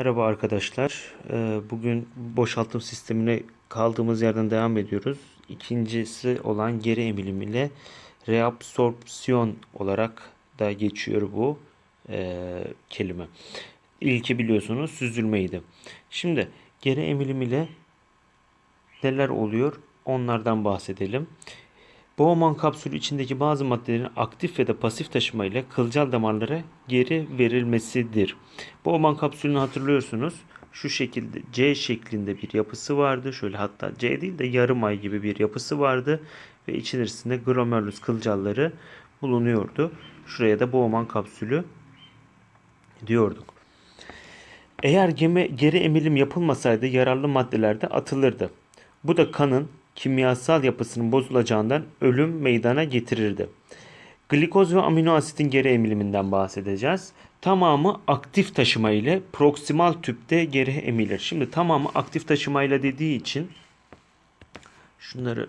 Merhaba arkadaşlar. Ee, Bugün boşaltım sistemine kaldığımız yerden devam ediyoruz. İkincisi olan geri emilim ile reabsorpsiyon olarak da geçiyor bu e, kelime. İlki biliyorsunuz süzülmeydi. Şimdi geri emilim ile neler oluyor? Onlardan bahsedelim. Bowman kapsülü içindeki bazı maddelerin aktif ya da pasif taşıma ile kılcal damarlara geri verilmesidir. Bowman kapsülünü hatırlıyorsunuz. Şu şekilde C şeklinde bir yapısı vardı. Şöyle hatta C değil de yarım ay gibi bir yapısı vardı. Ve içerisinde glomerulus kılcalları bulunuyordu. Şuraya da Bowman kapsülü diyorduk. Eğer geme, geri emilim yapılmasaydı yararlı maddeler de atılırdı. Bu da kanın kimyasal yapısının bozulacağından ölüm meydana getirirdi. Glikoz ve amino asitin geri emiliminden bahsedeceğiz. Tamamı aktif taşıma ile proksimal tüpte geri emilir. Şimdi tamamı aktif taşıma ile dediği için şunları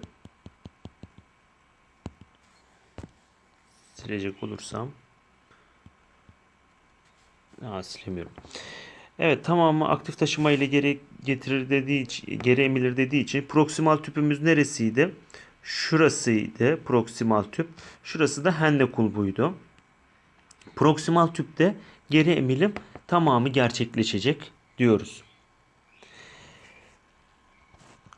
silecek olursam Aa, silemiyorum. Evet tamamı aktif taşıma ile geri getirir dediği için, geri emilir dediği için proksimal tüpümüz neresiydi? Şurasıydı proksimal tüp. Şurası da hende kulbuydu. Proksimal tüpte geri emilim tamamı gerçekleşecek diyoruz.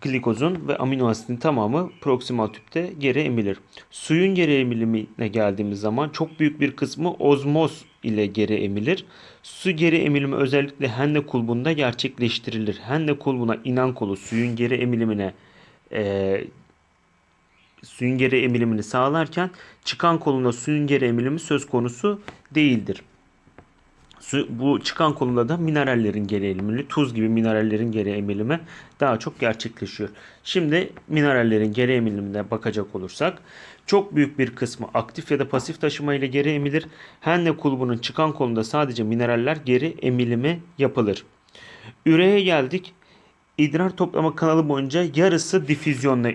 Glikozun ve amino asitin tamamı proksimal tüpte geri emilir. Suyun geri emilimine geldiğimiz zaman çok büyük bir kısmı ozmoz ile geri emilir. Su geri emilimi özellikle hende kulbunda gerçekleştirilir. Hende kulbuna inen kolu suyun geri emilimine e, suyun geri emilimini sağlarken çıkan kolunda suyun geri emilimi söz konusu değildir. Bu çıkan kolunda da minerallerin geri emilimi, tuz gibi minerallerin geri emilimi daha çok gerçekleşiyor. Şimdi minerallerin geri emilimine bakacak olursak çok büyük bir kısmı aktif ya da pasif taşıma ile geri emilir. Henne kulbunun çıkan kolunda sadece mineraller geri emilimi yapılır. Üreye geldik. İdrar toplama kanalı boyunca yarısı difüzyonla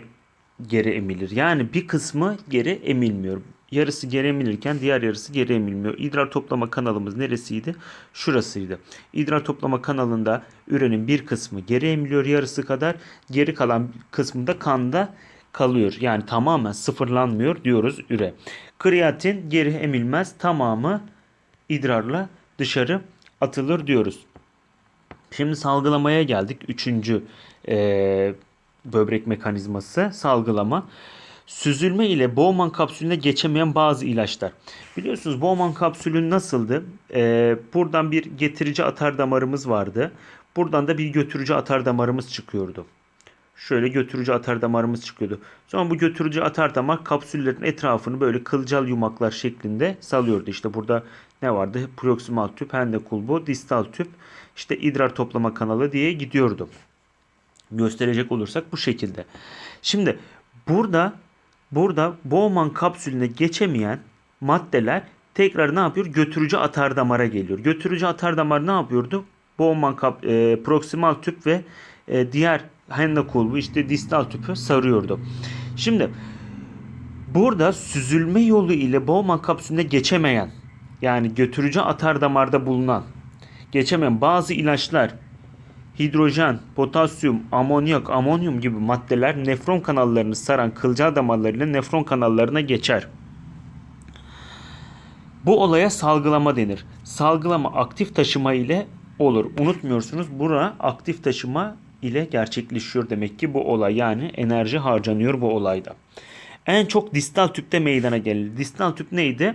geri emilir. Yani bir kısmı geri emilmiyor. Yarısı geri emilirken diğer yarısı geri emilmiyor. İdrar toplama kanalımız neresiydi? Şurasıydı. İdrar toplama kanalında ürenin bir kısmı geri emiliyor yarısı kadar. Geri kalan kısmında kanda kalıyor. Yani tamamen sıfırlanmıyor diyoruz üre. Kreatin geri emilmez. Tamamı idrarla dışarı atılır diyoruz. Şimdi salgılamaya geldik. Üçüncü e, böbrek mekanizması salgılama. Süzülme ile Bowman kapsülüne geçemeyen bazı ilaçlar. Biliyorsunuz Bowman kapsülü nasıldı? Ee, buradan bir getirici atar damarımız vardı. Buradan da bir götürücü atar damarımız çıkıyordu. Şöyle götürücü atar damarımız çıkıyordu. Sonra bu götürücü atar damar kapsüllerin etrafını böyle kılcal yumaklar şeklinde salıyordu. İşte burada ne vardı? Proksimal tüp, hende kulbu, distal tüp, işte idrar toplama kanalı diye gidiyordu. Gösterecek olursak bu şekilde. Şimdi burada burada Bowman kapsülüne geçemeyen maddeler tekrar ne yapıyor? Götürücü atar damara geliyor. Götürücü atar damar ne yapıyordu? Bowman kap, e, proksimal tüp ve e, diğer henne kulbu işte distal tüpü sarıyordu. Şimdi burada süzülme yolu ile Bowman kapsülüne geçemeyen yani götürücü atar damarda bulunan geçemeyen bazı ilaçlar hidrojen, potasyum, amonyak, amonyum gibi maddeler nefron kanallarını saran kılcal damarlarıyla nefron kanallarına geçer. Bu olaya salgılama denir. Salgılama aktif taşıma ile olur. Unutmuyorsunuz bura aktif taşıma ile gerçekleşiyor demek ki bu olay. Yani enerji harcanıyor bu olayda. En çok distal tüpte meydana gelir. Distal tüp neydi?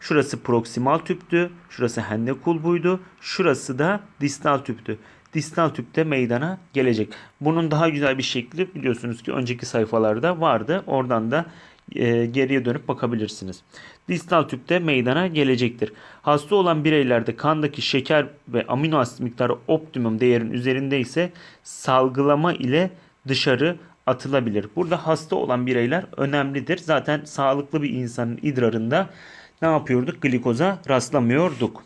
Şurası proksimal tüptü. Şurası henne kulbuydu. Şurası da distal tüptü. Distal tüpte meydana gelecek. Bunun daha güzel bir şekli biliyorsunuz ki önceki sayfalarda vardı. Oradan da e, geriye dönüp bakabilirsiniz. Distal tüpte meydana gelecektir. Hasta olan bireylerde kandaki şeker ve amino asit miktarı optimum değerin üzerinde ise salgılama ile dışarı atılabilir. Burada hasta olan bireyler önemlidir. Zaten sağlıklı bir insanın idrarında ne yapıyorduk? Glikoza rastlamıyorduk.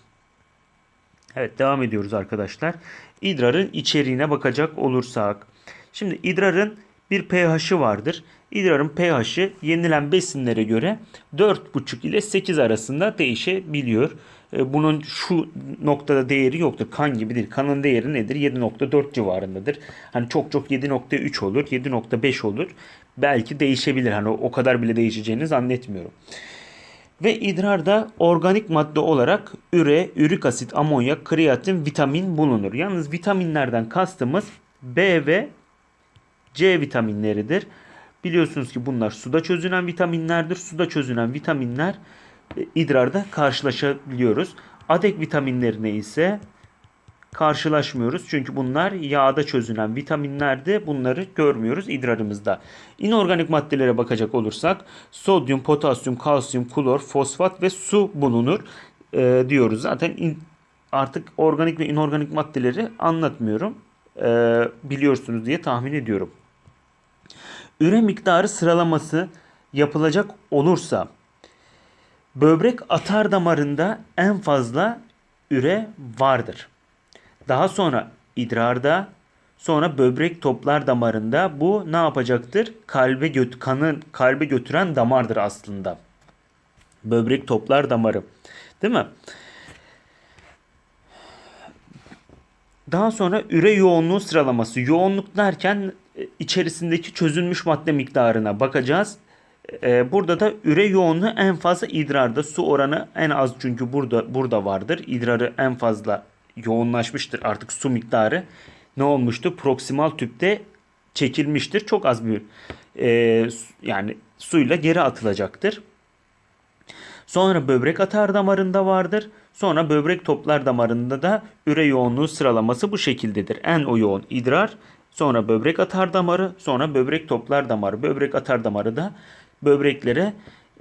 Evet devam ediyoruz arkadaşlar. İdrarın içeriğine bakacak olursak. Şimdi idrarın bir pH'i vardır. İdrarın pH'i yenilen besinlere göre 4,5 ile 8 arasında değişebiliyor. e, bunun şu noktada değeri yoktur. Kan gibi değil. Kanın değeri nedir? 7.4 civarındadır. Hani çok çok 7.3 olur, 7.5 olur. Belki değişebilir. Hani o kadar bile değişeceğini zannetmiyorum. Ve idrarda organik madde olarak üre, ürik asit, amonyak, kreatin, vitamin bulunur. Yalnız vitaminlerden kastımız B ve C vitaminleridir. Biliyorsunuz ki bunlar suda çözünen vitaminlerdir. Suda çözünen vitaminler e, idrarda karşılaşabiliyoruz. Adek vitaminlerine ise karşılaşmıyoruz. Çünkü bunlar yağda çözünen vitaminlerdi. Bunları görmüyoruz idrarımızda. İnorganik maddelere bakacak olursak sodyum, potasyum, kalsiyum, klor, fosfat ve su bulunur e, diyoruz. Zaten in- artık organik ve inorganik maddeleri anlatmıyorum. E, biliyorsunuz diye tahmin ediyorum. Üre miktarı sıralaması yapılacak olursa böbrek atar damarında en fazla üre vardır. Daha sonra idrarda, sonra böbrek toplar damarında bu ne yapacaktır? Kalbe göt kanın kalbe götüren damardır aslında. Böbrek toplar damarı. Değil mi? Daha sonra üre yoğunluğu sıralaması. Yoğunluk derken e, içerisindeki çözülmüş madde miktarına bakacağız. E, Burada da üre yoğunluğu en fazla idrarda. Su oranı en az çünkü burada burada vardır. İdrarı en fazla yoğunlaşmıştır artık su miktarı. Ne olmuştu? Proksimal tüpte çekilmiştir. Çok az bir e, yani suyla geri atılacaktır. Sonra böbrek atar damarında vardır. Sonra böbrek toplar damarında da üre yoğunluğu sıralaması bu şekildedir. En o yoğun idrar, sonra böbrek atar damarı, sonra böbrek toplar damarı. Böbrek atar damarı da böbreklere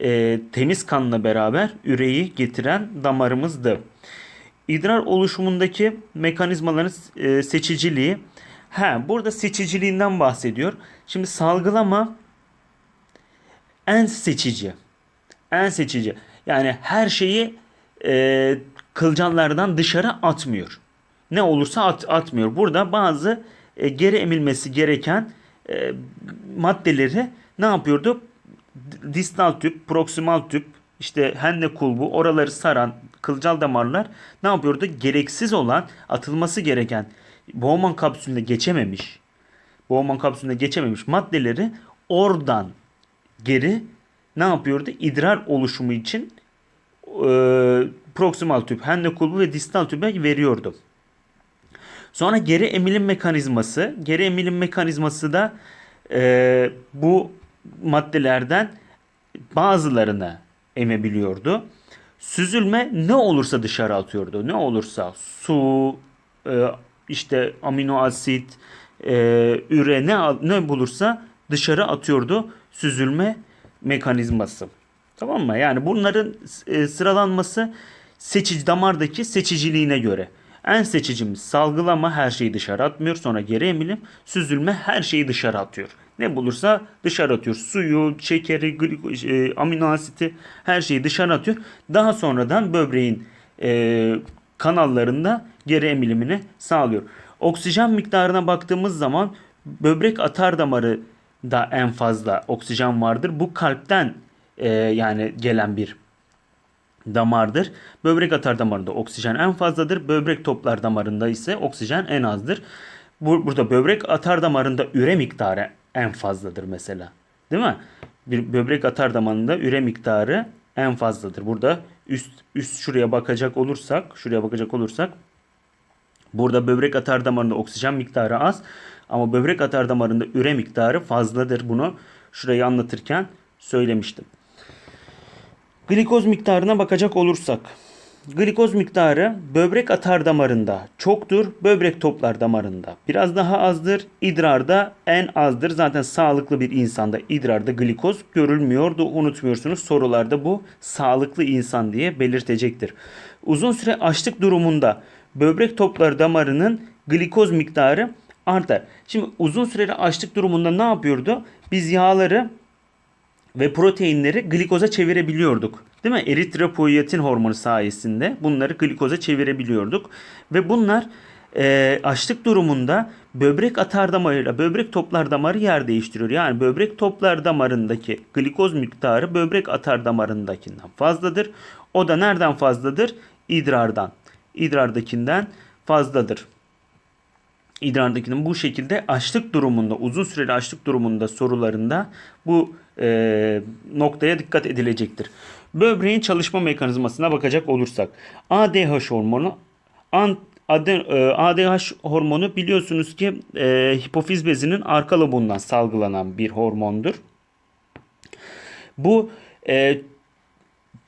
e, temiz kanla beraber üreyi getiren damarımızdı. İdrar oluşumundaki mekanizmaların e, seçiciliği. Ha, burada seçiciliğinden bahsediyor. Şimdi salgılama en seçici. En seçici. Yani her şeyi e, kılcallardan dışarı atmıyor. Ne olursa at, atmıyor. Burada bazı e, geri emilmesi gereken e, maddeleri ne yapıyordu? Distal tüp, proksimal tüp, işte henne kulbu, oraları saran kılcal damarlar ne yapıyordu? Gereksiz olan, atılması gereken Bowman kapsülüne geçememiş, Bowman kapsülüne geçememiş maddeleri oradan geri ne yapıyordu? İdrar oluşumu için e, proksimal tüp, henne kulbu ve distal tübe veriyordu. Sonra geri emilim mekanizması. Geri emilim mekanizması da e, bu maddelerden bazılarını emebiliyordu. Süzülme ne olursa dışarı atıyordu. Ne olursa su, e, işte amino asit, e, üre ne, ne bulursa dışarı atıyordu süzülme mekanizması. Tamam mı? Yani bunların e, sıralanması seçici damardaki seçiciliğine göre. En seçicimiz salgılama her şeyi dışarı atmıyor. Sonra geri emilim, süzülme her şeyi dışarı atıyor. Ne bulursa dışarı atıyor. Suyu, şekeri, e, amino asiti her şeyi dışarı atıyor. Daha sonradan böbreğin e, kanallarında geri emilimini sağlıyor. Oksijen miktarına baktığımız zaman böbrek atar damarı da en fazla oksijen vardır. Bu kalpten e, yani gelen bir damardır. Böbrek atar damarında oksijen en fazladır. Böbrek toplar damarında ise oksijen en azdır. Bu, burada böbrek atar damarında üre miktarı en fazladır mesela. Değil mi? Bir böbrek atar damarında üre miktarı en fazladır. Burada üst üst şuraya bakacak olursak, şuraya bakacak olursak Burada böbrek atar damarında oksijen miktarı az ama böbrek atar damarında üre miktarı fazladır. Bunu şurayı anlatırken söylemiştim. Glikoz miktarına bakacak olursak. Glikoz miktarı böbrek atar damarında çoktur, böbrek toplar damarında biraz daha azdır, idrarda en azdır. Zaten sağlıklı bir insanda idrarda glikoz görülmüyordu. Unutmuyorsunuz sorularda bu sağlıklı insan diye belirtecektir. Uzun süre açlık durumunda böbrek topları damarının glikoz miktarı artar. Şimdi uzun süreli açlık durumunda ne yapıyordu? Biz yağları ve proteinleri glikoza çevirebiliyorduk. Değil mi? Eritropoietin hormonu sayesinde bunları glikoza çevirebiliyorduk. Ve bunlar e, açlık durumunda böbrek atar damarıyla böbrek toplar damarı yer değiştiriyor. Yani böbrek toplar damarındaki glikoz miktarı böbrek atar damarındakinden fazladır. O da nereden fazladır? idrardan, idrardakinden fazladır. İdrardakinin bu şekilde açlık durumunda, uzun süreli açlık durumunda sorularında bu e, noktaya dikkat edilecektir. Böbreğin çalışma mekanizmasına bakacak olursak ADH hormonu an, ADH hormonu biliyorsunuz ki e, hipofiz bezinin arka lobundan salgılanan bir hormondur. Bu e,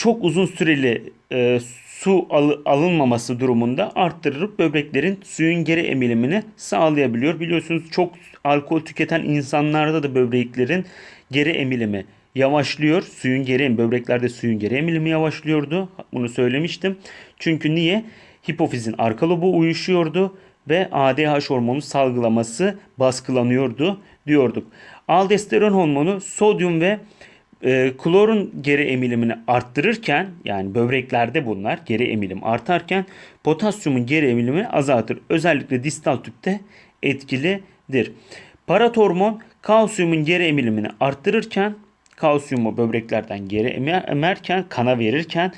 çok uzun süreli e, su al, alınmaması durumunda arttırıp böbreklerin suyun geri emilimini sağlayabiliyor. Biliyorsunuz çok alkol tüketen insanlarda da böbreklerin geri emilimi yavaşlıyor. Suyun geri böbreklerde suyun geri emilimi yavaşlıyordu. Bunu söylemiştim. Çünkü niye? Hipofizin arka lobu uyuşuyordu ve ADH hormonu salgılaması baskılanıyordu diyorduk. Aldosteron hormonu sodyum ve e, klorun geri emilimini arttırırken yani böbreklerde bunlar geri emilim artarken potasyumun geri emilimini azaltır. Özellikle distal tüpte etkilidir. Paratormon kalsiyumun geri emilimini arttırırken kalsiyumu böbreklerden geri emerken kana verirken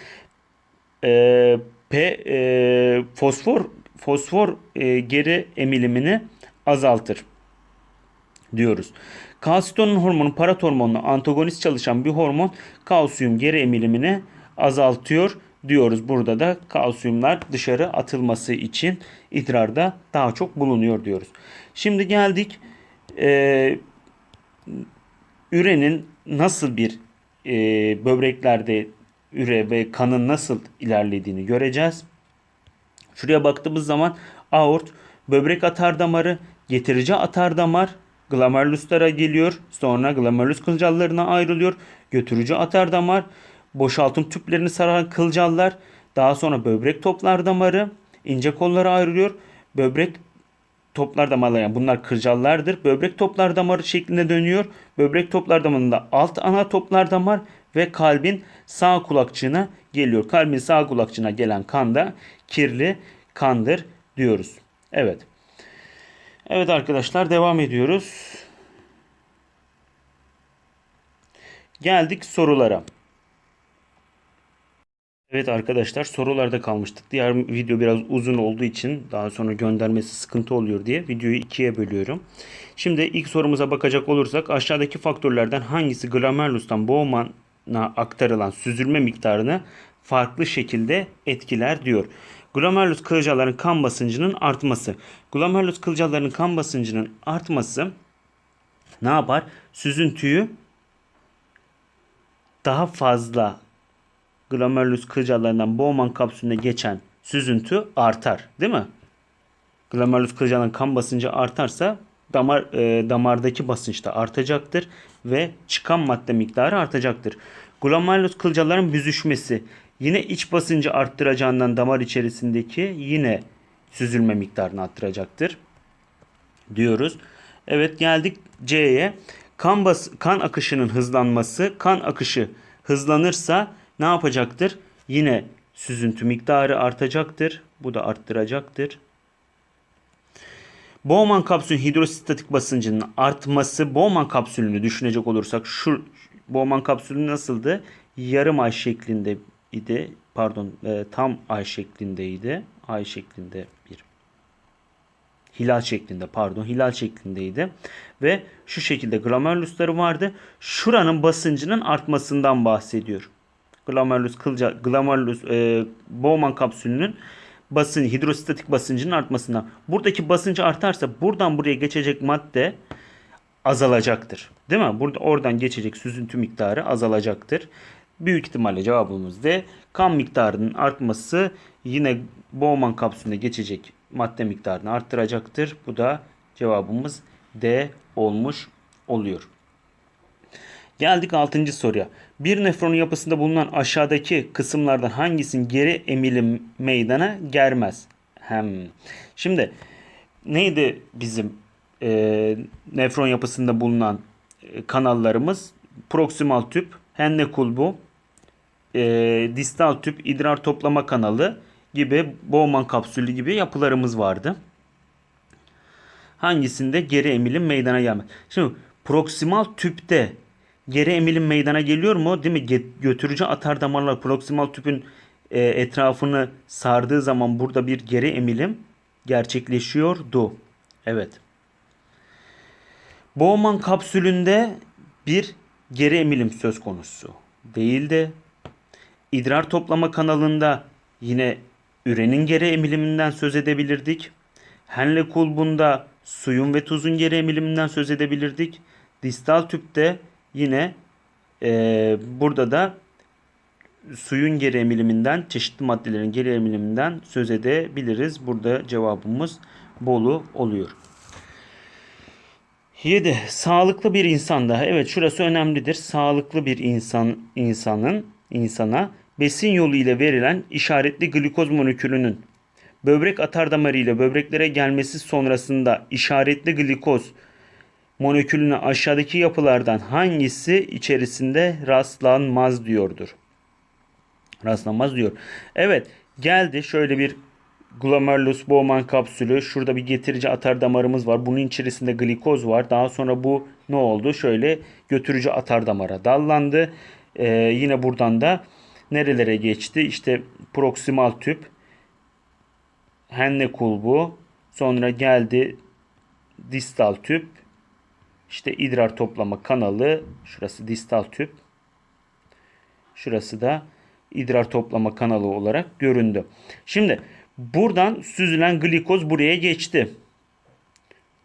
e, P, e, fosfor fosfor e, geri emilimini azaltır diyoruz. Kalsitonin hormonu paratormonla antagonist çalışan bir hormon kalsiyum geri emilimini azaltıyor diyoruz. Burada da kalsiyumlar dışarı atılması için idrarda daha çok bulunuyor diyoruz. Şimdi geldik e, ürenin nasıl bir e, böbreklerde üre ve kanın nasıl ilerlediğini göreceğiz. Şuraya baktığımız zaman aort, böbrek atar damarı, getirici atar damar, glomerüluslara geliyor. Sonra glomerülus kılcallarına ayrılıyor. Götürücü atar damar, boşaltım tüplerini saran kılcallar, daha sonra böbrek toplar damarı, ince kollara ayrılıyor. Böbrek toplar damarları yani bunlar kırcallardır. Böbrek toplar damarı şeklinde dönüyor. Böbrek toplar damarında alt ana toplar damar ve kalbin sağ kulakçığına geliyor. Kalbin sağ kulakçığına gelen kan da kirli kandır diyoruz. Evet. Evet arkadaşlar devam ediyoruz. Geldik sorulara. Evet arkadaşlar sorularda kalmıştık. Diğer video biraz uzun olduğu için daha sonra göndermesi sıkıntı oluyor diye videoyu ikiye bölüyorum. Şimdi ilk sorumuza bakacak olursak aşağıdaki faktörlerden hangisi glomerülustan Bowman'a aktarılan süzülme miktarını farklı şekilde etkiler diyor. Glomerulus kılcalların kan basıncının artması. Glomerulus kılcalların kan basıncının artması ne yapar? Süzüntüyü daha fazla glomerulus kılcallarından Bowman kapsülüne geçen süzüntü artar. Değil mi? Glomerulus kılcalların kan basıncı artarsa damar e, damardaki basınç da artacaktır ve çıkan madde miktarı artacaktır. Glomerulus kılcalların büzüşmesi yine iç basıncı arttıracağından damar içerisindeki yine süzülme miktarını arttıracaktır diyoruz. Evet geldik C'ye. Kan, bas, kan akışının hızlanması, kan akışı hızlanırsa ne yapacaktır? Yine süzüntü miktarı artacaktır. Bu da arttıracaktır. Bowman kapsülün hidrostatik basıncının artması Bowman kapsülünü düşünecek olursak şu Bowman kapsülü nasıldı? Yarım ay şeklinde idi. Pardon, e, tam ay şeklindeydi. Ay şeklinde bir hilal şeklinde pardon hilal şeklindeydi ve şu şekilde glomerülusları vardı. Şuranın basıncının artmasından bahsediyor. Glomerulus kılca glomerulus e, Bowman kapsülünün basın hidrostatik basıncının artmasından. Buradaki basıncı artarsa buradan buraya geçecek madde azalacaktır. Değil mi? Burada oradan geçecek süzüntü miktarı azalacaktır. Büyük ihtimalle cevabımız D. Kan miktarının artması yine Bowman kapsülüne geçecek madde miktarını arttıracaktır. Bu da cevabımız D olmuş oluyor. Geldik 6. soruya. Bir nefronun yapısında bulunan aşağıdaki kısımlardan hangisinin geri emilim meydana gelmez? Hem. Şimdi neydi bizim e, nefron yapısında bulunan e, kanallarımız? Proksimal tüp, Henle kulbu, e, distal tüp, idrar toplama kanalı gibi Bowman kapsülü gibi yapılarımız vardı. Hangisinde geri emilim meydana gelmez? Şimdi proksimal tüpte geri emilim meydana geliyor mu? Değil mi? Götürücü atar damarlar proksimal tüpün e, etrafını sardığı zaman burada bir geri emilim gerçekleşiyordu. Evet. Bowman kapsülünde bir geri emilim söz konusu değildi. İdrar toplama kanalında yine ürenin geri emiliminden söz edebilirdik. Henle kulbunda suyun ve tuzun geri emiliminden söz edebilirdik. Distal tüpte yine e, burada da suyun geri emiliminden, çeşitli maddelerin geri emiliminden söz edebiliriz. Burada cevabımız Bolu oluyor. 7. Sağlıklı bir insanda, evet şurası önemlidir. Sağlıklı bir insan insanın insana besin yolu ile verilen işaretli glikoz molekülünün böbrek atardamarı ile böbreklere gelmesi sonrasında işaretli glikoz molekülüne aşağıdaki yapılardan hangisi içerisinde rastlanmaz diyordur. Rastlanmaz diyor. Evet geldi şöyle bir glomerulus Bowman kapsülü. Şurada bir getirici atar damarımız var. Bunun içerisinde glikoz var. Daha sonra bu ne oldu? Şöyle götürücü atar damara dallandı. Ee, yine buradan da nerelere geçti? İşte proksimal tüp, Henle kulbu, sonra geldi distal tüp, işte idrar toplama kanalı, şurası distal tüp, şurası da idrar toplama kanalı olarak göründü. Şimdi buradan süzülen glikoz buraya geçti.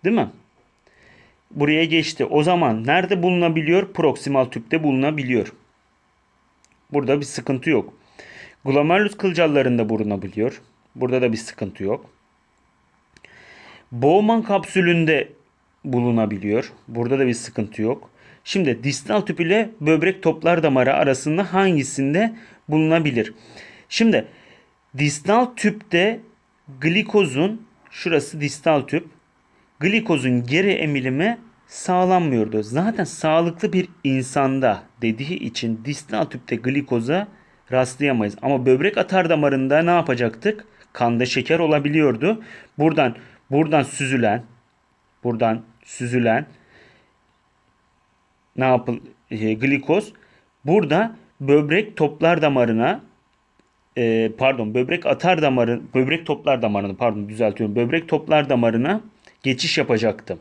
Değil mi? Buraya geçti. O zaman nerede bulunabiliyor? Proksimal tüpte bulunabiliyor. Burada bir sıkıntı yok. Glomerulus kılcallarında bulunabiliyor. Burada da bir sıkıntı yok. Bowman kapsülünde bulunabiliyor. Burada da bir sıkıntı yok. Şimdi distal tüp ile böbrek toplar damarı arasında hangisinde bulunabilir? Şimdi distal tüpte glikozun şurası distal tüp. Glikozun geri emilimi sağlanmıyordu. Zaten sağlıklı bir insanda dediği için distal tüpte glikoza rastlayamayız. Ama böbrek atar damarında ne yapacaktık? Kanda şeker olabiliyordu. Buradan buradan süzülen buradan süzülen ne yapıl e, glikoz burada böbrek toplar damarına e, pardon böbrek atar damarı böbrek toplar damarını pardon düzeltiyorum böbrek toplar damarına geçiş yapacaktı.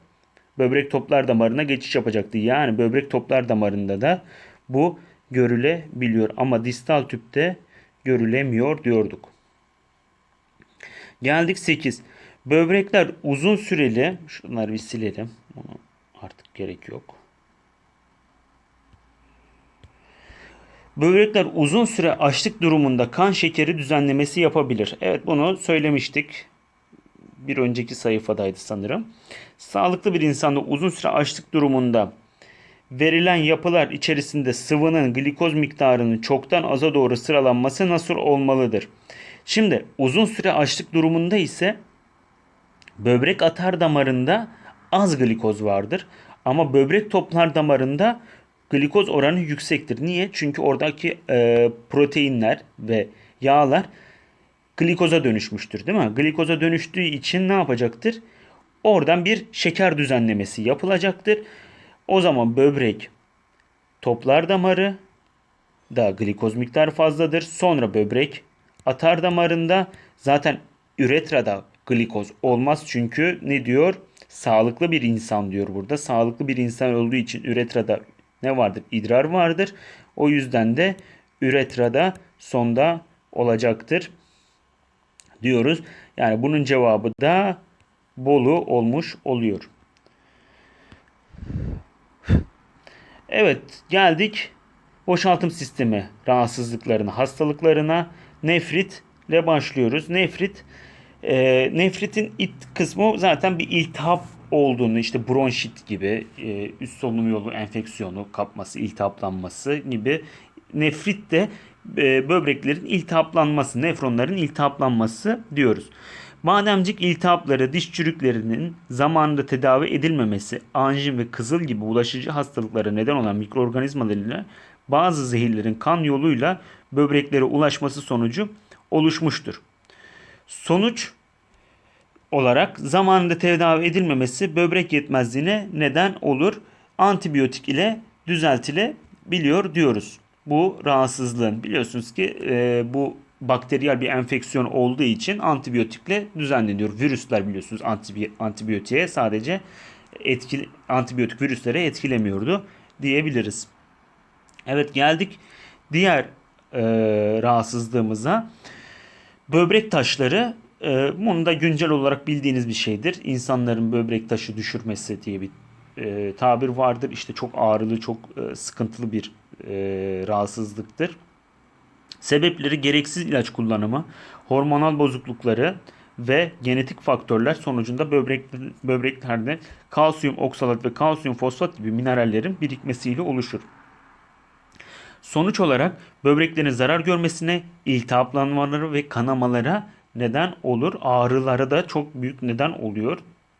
Böbrek toplar damarına geçiş yapacaktı. Yani böbrek toplar damarında da bu görülebiliyor ama distal tüpte görülemiyor diyorduk. Geldik 8. Böbrekler uzun süreli şunları bir silelim. Onu artık gerek yok. Böbrekler uzun süre açlık durumunda kan şekeri düzenlemesi yapabilir. Evet bunu söylemiştik. Bir önceki sayfadaydı sanırım. Sağlıklı bir insanda uzun süre açlık durumunda verilen yapılar içerisinde sıvının glikoz miktarının çoktan aza doğru sıralanması nasıl olmalıdır? Şimdi uzun süre açlık durumunda ise böbrek atar damarında az glikoz vardır. Ama böbrek toplar damarında glikoz oranı yüksektir. Niye? Çünkü oradaki e, proteinler ve yağlar glikoza dönüşmüştür değil mi? Glikoza dönüştüğü için ne yapacaktır? Oradan bir şeker düzenlemesi yapılacaktır. O zaman böbrek toplar damarı da glikoz miktarı fazladır. Sonra böbrek atar damarında zaten üretrada glikoz olmaz çünkü ne diyor? Sağlıklı bir insan diyor burada. Sağlıklı bir insan olduğu için üretrada ne vardır? İdrar vardır. O yüzden de üretrada sonda olacaktır diyoruz. Yani bunun cevabı da Bolu olmuş oluyor. Evet geldik boşaltım sistemi rahatsızlıklarına, hastalıklarına nefrit ile başlıyoruz. Nefrit e, nefritin it kısmı zaten bir iltihap olduğunu işte bronşit gibi e, üst solunum yolu enfeksiyonu kapması, iltihaplanması gibi nefrit de e, böbreklerin iltihaplanması, nefronların iltihaplanması diyoruz. Bademcik iltihapları diş çürüklerinin zamanında tedavi edilmemesi, anjin ve kızıl gibi bulaşıcı hastalıklara neden olan mikroorganizmalarıyla bazı zehirlerin kan yoluyla böbreklere ulaşması sonucu oluşmuştur. Sonuç olarak zamanında tedavi edilmemesi böbrek yetmezliğine neden olur. Antibiyotik ile düzeltilebiliyor diyoruz. Bu rahatsızlığın biliyorsunuz ki e, bu bakteriyel bir enfeksiyon olduğu için antibiyotikle düzenleniyor. Virüsler biliyorsunuz antibi- antibiyotiğe sadece etkili antibiyotik virüslere etkilemiyordu diyebiliriz. Evet geldik diğer e, rahatsızlığımıza. Böbrek taşları e, bunu da güncel olarak bildiğiniz bir şeydir. İnsanların böbrek taşı düşürmesi diye bir e, tabir vardır. İşte çok ağrılı, çok e, sıkıntılı bir e, rahatsızlıktır. Sebepleri gereksiz ilaç kullanımı, hormonal bozuklukları ve genetik faktörler sonucunda böbrek, böbreklerde kalsiyum oksalat ve kalsiyum fosfat gibi minerallerin birikmesiyle oluşur. Sonuç olarak böbreklerin zarar görmesine, iltihaplanmaları ve kanamalara neden olur. Ağrılara da çok büyük neden oluyor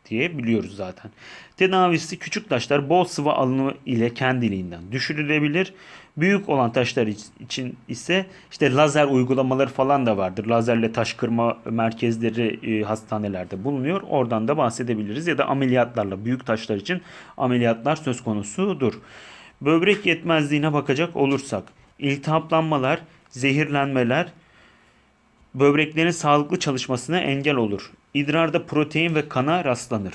diye biliyoruz zaten. Tedavisi küçük taşlar bol sıvı alımı ile kendiliğinden düşürülebilir. Büyük olan taşlar için ise işte lazer uygulamaları falan da vardır. Lazerle taş kırma merkezleri e, hastanelerde bulunuyor. Oradan da bahsedebiliriz ya da ameliyatlarla büyük taşlar için ameliyatlar söz konusudur. Böbrek yetmezliğine bakacak olursak iltihaplanmalar, zehirlenmeler böbreklerin sağlıklı çalışmasına engel olur. İdrarda protein ve kana rastlanır.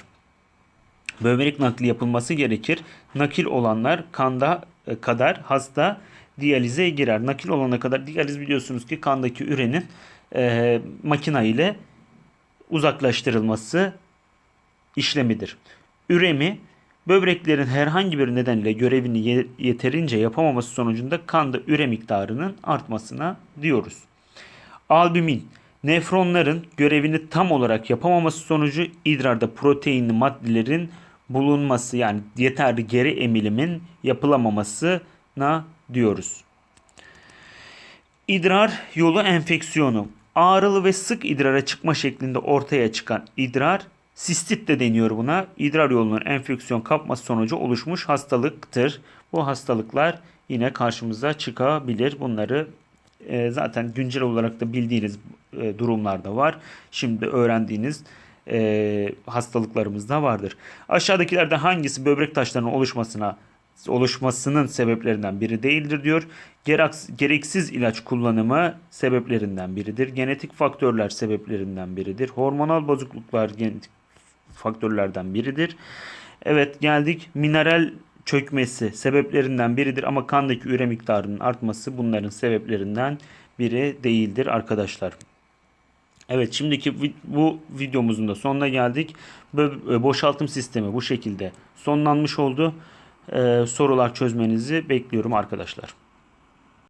Böbrek nakli yapılması gerekir. Nakil olanlar kanda e, kadar hasta diyalize girer. Nakil olana kadar diyaliz biliyorsunuz ki kandaki ürenin e, makina ile uzaklaştırılması işlemidir. Üremi böbreklerin herhangi bir nedenle görevini ye- yeterince yapamaması sonucunda kanda üre miktarının artmasına diyoruz. Albumin nefronların görevini tam olarak yapamaması sonucu idrarda proteinli maddelerin bulunması yani yeterli geri emilimin yapılamamasına diyoruz. İdrar yolu enfeksiyonu. Ağrılı ve sık idrara çıkma şeklinde ortaya çıkan idrar sistit de deniyor buna. İdrar yolunun enfeksiyon kapması sonucu oluşmuş hastalıktır. Bu hastalıklar yine karşımıza çıkabilir. Bunları e, zaten güncel olarak da bildiğiniz e, durumlarda var. Şimdi öğrendiğiniz e, hastalıklarımız da vardır. Aşağıdakilerden hangisi böbrek taşlarının oluşmasına oluşmasının sebeplerinden biri değildir diyor. Gereksiz ilaç kullanımı sebeplerinden biridir. Genetik faktörler sebeplerinden biridir. Hormonal bozukluklar genetik faktörlerden biridir. Evet geldik mineral çökmesi sebeplerinden biridir ama kandaki üre miktarının artması bunların sebeplerinden biri değildir arkadaşlar. Evet şimdiki bu videomuzun da sonuna geldik. E, Boşaltım sistemi bu şekilde sonlanmış oldu. Ee, sorular çözmenizi bekliyorum arkadaşlar.